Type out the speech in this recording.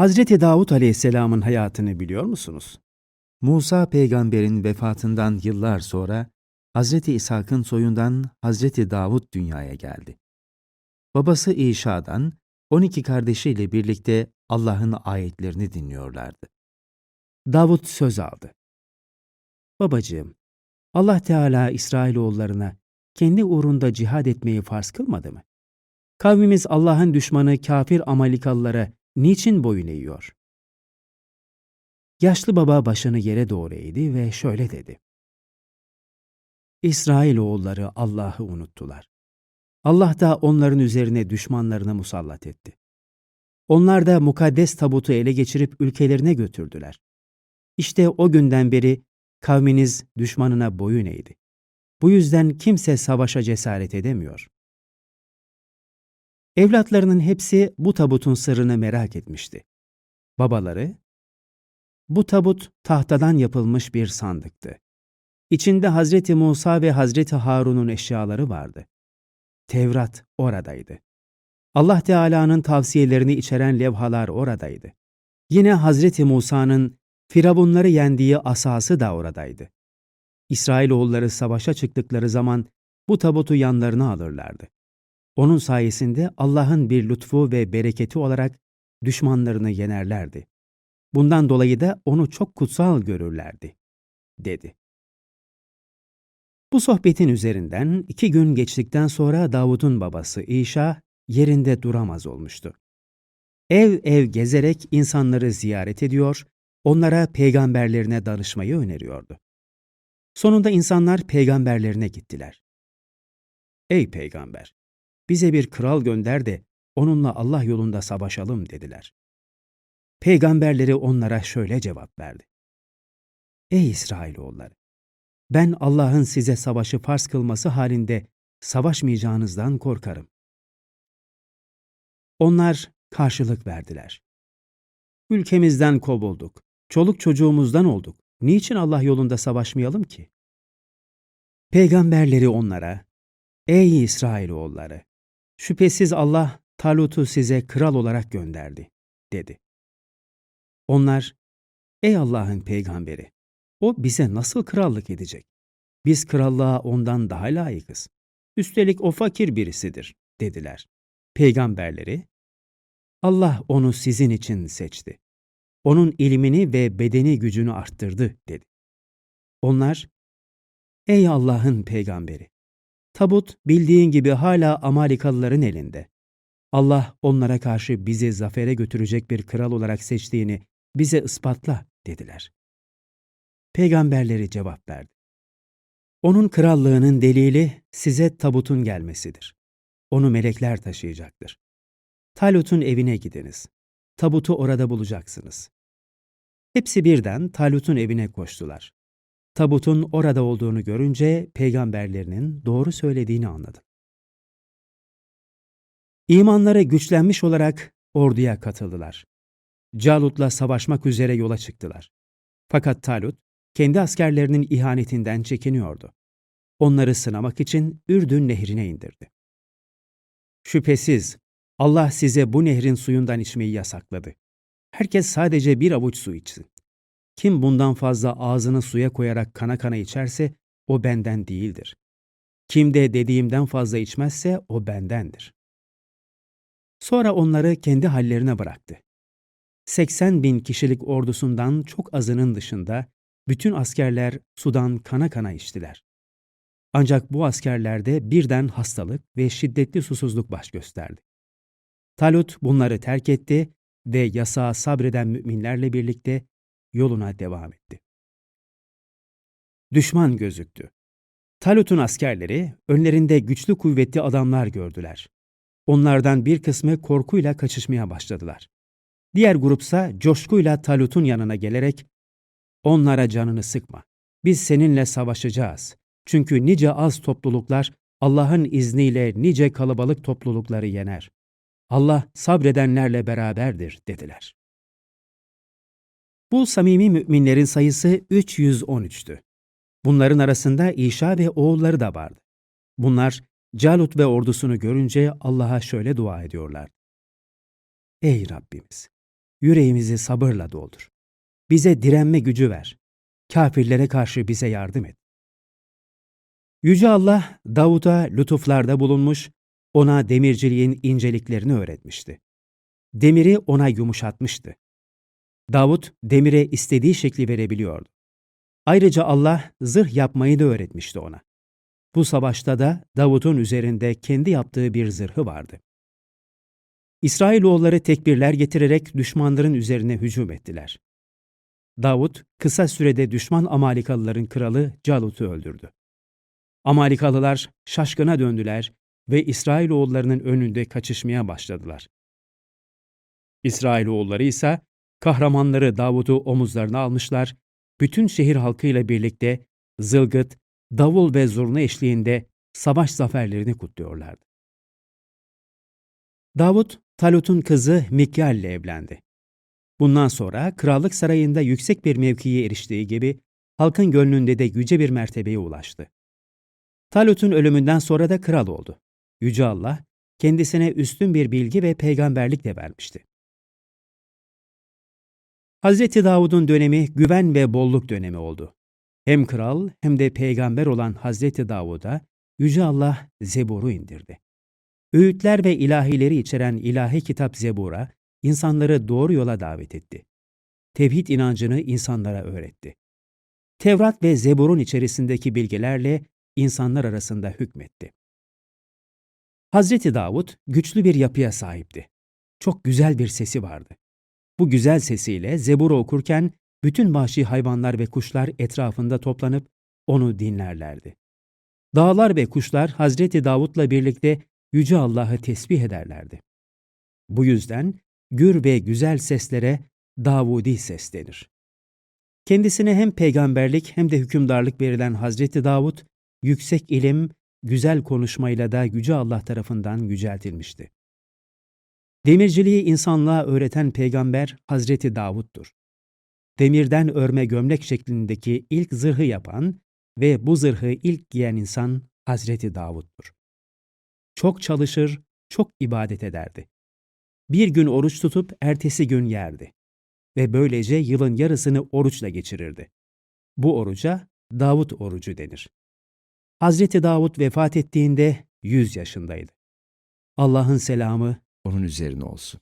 Hazreti Davut Aleyhisselam'ın hayatını biliyor musunuz? Musa peygamberin vefatından yıllar sonra Hazreti İshak'ın soyundan Hazreti Davut dünyaya geldi. Babası İşa'dan 12 kardeşiyle birlikte Allah'ın ayetlerini dinliyorlardı. Davut söz aldı. Babacığım, Allah Teala İsrailoğullarına kendi uğrunda cihad etmeyi farz kılmadı mı? Kavmimiz Allah'ın düşmanı kafir Amalikalılara niçin boyun eğiyor? Yaşlı baba başını yere doğru eğdi ve şöyle dedi. İsrailoğulları Allah'ı unuttular. Allah da onların üzerine düşmanlarını musallat etti. Onlar da mukaddes tabutu ele geçirip ülkelerine götürdüler. İşte o günden beri kavminiz düşmanına boyun eğdi. Bu yüzden kimse savaşa cesaret edemiyor. Evlatlarının hepsi bu tabutun sırrını merak etmişti. Babaları, bu tabut tahtadan yapılmış bir sandıktı. İçinde Hazreti Musa ve Hazreti Harun'un eşyaları vardı. Tevrat oradaydı. Allah Teala'nın tavsiyelerini içeren levhalar oradaydı. Yine Hazreti Musa'nın Firavunları yendiği asası da oradaydı. İsrailoğulları savaşa çıktıkları zaman bu tabutu yanlarına alırlardı. Onun sayesinde Allah'ın bir lütfu ve bereketi olarak düşmanlarını yenerlerdi. Bundan dolayı da onu çok kutsal görürlerdi, dedi. Bu sohbetin üzerinden iki gün geçtikten sonra Davud'un babası İşa yerinde duramaz olmuştu. Ev ev gezerek insanları ziyaret ediyor, onlara peygamberlerine danışmayı öneriyordu. Sonunda insanlar peygamberlerine gittiler. Ey peygamber! Bize bir kral gönder de onunla Allah yolunda savaşalım dediler. Peygamberleri onlara şöyle cevap verdi. Ey İsrailoğulları! Ben Allah'ın size savaşı farz kılması halinde savaşmayacağınızdan korkarım. Onlar karşılık verdiler. Ülkemizden kovulduk, çoluk çocuğumuzdan olduk. Niçin Allah yolunda savaşmayalım ki? Peygamberleri onlara, Ey İsrailoğulları! Şüphesiz Allah Talut'u size kral olarak gönderdi, dedi. Onlar, Ey Allah'ın peygamberi! O bize nasıl krallık edecek? Biz krallığa ondan daha layıkız. Üstelik o fakir birisidir, dediler. Peygamberleri, Allah onu sizin için seçti. Onun ilmini ve bedeni gücünü arttırdı, dedi. Onlar, Ey Allah'ın peygamberi! Tabut bildiğin gibi hala Amalikalıların elinde. Allah onlara karşı bizi zafere götürecek bir kral olarak seçtiğini bize ispatla, dediler. Peygamberleri cevap verdi. Onun krallığının delili size tabutun gelmesidir. Onu melekler taşıyacaktır. Talut'un evine gidiniz. Tabutu orada bulacaksınız. Hepsi birden Talut'un evine koştular. Tabutun orada olduğunu görünce peygamberlerinin doğru söylediğini anladı. İmanları güçlenmiş olarak orduya katıldılar. Calut'la savaşmak üzere yola çıktılar. Fakat Talut kendi askerlerinin ihanetinden çekiniyordu. Onları sınamak için Ürdün nehrine indirdi. Şüphesiz Allah size bu nehrin suyundan içmeyi yasakladı. Herkes sadece bir avuç su içsin. Kim bundan fazla ağzını suya koyarak kana kana içerse o benden değildir. Kim de dediğimden fazla içmezse o bendendir. Sonra onları kendi hallerine bıraktı. 80 bin kişilik ordusundan çok azının dışında bütün askerler sudan kana kana içtiler. Ancak bu askerlerde birden hastalık ve şiddetli susuzluk baş gösterdi. Talut bunları terk etti ve yasağa sabreden müminlerle birlikte yoluna devam etti. Düşman gözüktü. Talut'un askerleri önlerinde güçlü kuvvetli adamlar gördüler. Onlardan bir kısmı korkuyla kaçışmaya başladılar. Diğer grupsa coşkuyla Talut'un yanına gelerek Onlara canını sıkma. Biz seninle savaşacağız. Çünkü nice az topluluklar Allah'ın izniyle nice kalabalık toplulukları yener. Allah sabredenlerle beraberdir dediler. Bu samimi müminlerin sayısı 313'tü. Bunların arasında İşa ve oğulları da vardı. Bunlar Calut ve ordusunu görünce Allah'a şöyle dua ediyorlar. Ey Rabbimiz! yüreğimizi sabırla doldur. Bize direnme gücü ver. Kafirlere karşı bize yardım et. Yüce Allah Davud'a lütuflarda bulunmuş, ona demirciliğin inceliklerini öğretmişti. Demiri ona yumuşatmıştı. Davud demire istediği şekli verebiliyordu. Ayrıca Allah zırh yapmayı da öğretmişti ona. Bu savaşta da Davud'un üzerinde kendi yaptığı bir zırhı vardı. İsrailoğulları tekbirler getirerek düşmanların üzerine hücum ettiler. Davud kısa sürede düşman Amalikalıların kralı Calut'u öldürdü. Amalikalılar şaşkına döndüler ve İsrailoğullarının önünde kaçışmaya başladılar. İsrailoğulları ise kahramanları Davud'u omuzlarına almışlar, bütün şehir halkıyla birlikte zılgıt, davul ve zurna eşliğinde savaş zaferlerini kutluyorlardı. Davud, Talut'un kızı Mikyal ile evlendi. Bundan sonra krallık sarayında yüksek bir mevkiye eriştiği gibi halkın gönlünde de yüce bir mertebeye ulaştı. Talut'un ölümünden sonra da kral oldu. Yüce Allah kendisine üstün bir bilgi ve peygamberlik de vermişti. Hazreti Davud'un dönemi güven ve bolluk dönemi oldu. Hem kral hem de peygamber olan Hazreti Davud'a Yüce Allah Zebur'u indirdi. Öğütler ve ilahileri içeren ilahi kitap Zebur'a insanları doğru yola davet etti. Tevhid inancını insanlara öğretti. Tevrat ve Zebur'un içerisindeki bilgilerle insanlar arasında hükmetti. Hazreti Davud güçlü bir yapıya sahipti. Çok güzel bir sesi vardı. Bu güzel sesiyle Zebur'u okurken bütün vahşi hayvanlar ve kuşlar etrafında toplanıp onu dinlerlerdi. Dağlar ve kuşlar Hazreti Davud'la birlikte Yüce Allah'ı tesbih ederlerdi. Bu yüzden gür ve güzel seslere Davudi ses denir. Kendisine hem peygamberlik hem de hükümdarlık verilen Hazreti Davud, yüksek ilim, güzel konuşmayla da Yüce Allah tarafından yüceltilmişti. Demirciliği insanlığa öğreten peygamber Hazreti Davud'dur. Demirden örme gömlek şeklindeki ilk zırhı yapan ve bu zırhı ilk giyen insan Hazreti Davud'dur. Çok çalışır, çok ibadet ederdi. Bir gün oruç tutup ertesi gün yerdi ve böylece yılın yarısını oruçla geçirirdi. Bu oruca Davud orucu denir. Hazreti Davud vefat ettiğinde 100 yaşındaydı. Allah'ın selamı onun üzerine olsun.